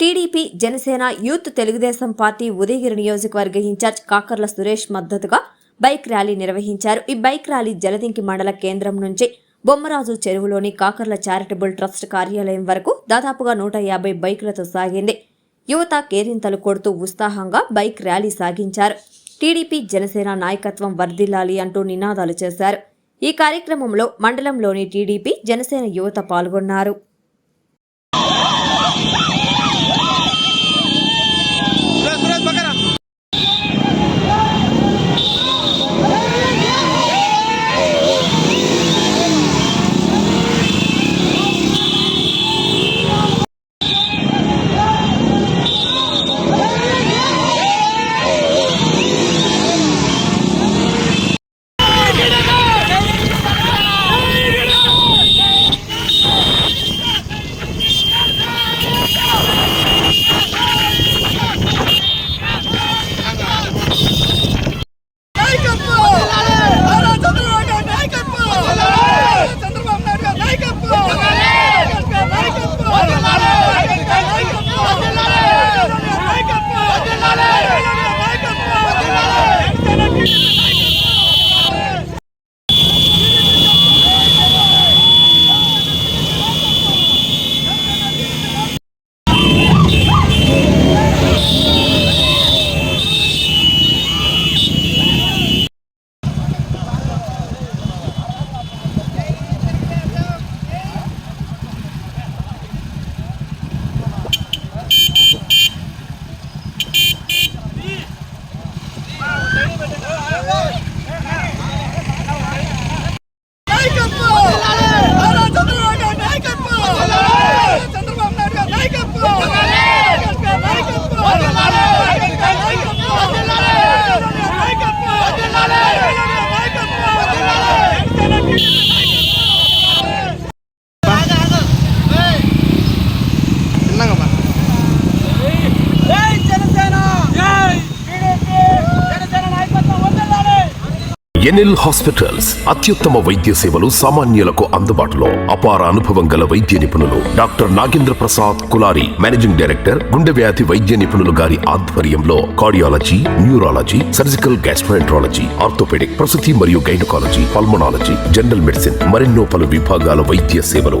TDP Janasena youth Telugudesam party Udayagiri నియోజకవర్గ incharge Kakarla Suresh మద్దతుగా bike rally నిర్వహించారు. ఈ బైక్ ర్యాలీ జలదింకి మండల కేంద్రం నుంచి బొమ్మరాజు చెరువులోని కాకర్ల చారిటబుల్ ట్రస్ట్ కార్యాలయం వరకు దాదాపుగా నూట యాభై బైకులతో సాగింది. యువత కేరింతలు కొడుతూ ఉత్సాహంగా బైక్ ర్యాలీ సాగించారు. టీడీపీ జనసేన నాయకత్వం వర్ధిల్లాలి అంటూ నినాదాలు చేశారు. ఈ కార్యక్రమంలో మండలంలోని టీడీపీ జనసేన యువత పాల్గొన్నారు. పెట్టండి. ఎన్ఎల్ హాస్పిటల్స్ అత్యుత్తమ వైద్య సేవలు సామాన్యులకు అందుబాటులో. అపార అనుభవం గల వైద్య నిపుణులు doctor Nagendra Prasad Kulari managing director గుండె వ్యాధి వైద్య నిపుణులు గారి ఆధ్వర్యంలో cardiology neurology surgical gastroenterology orthopaedic ప్రసూతి మరియు గైనకాలజీ పల్మనాలజీ జనరల్ మెడిసిన్ మరెన్నో పలు విభాగాల వైద్య సేవలు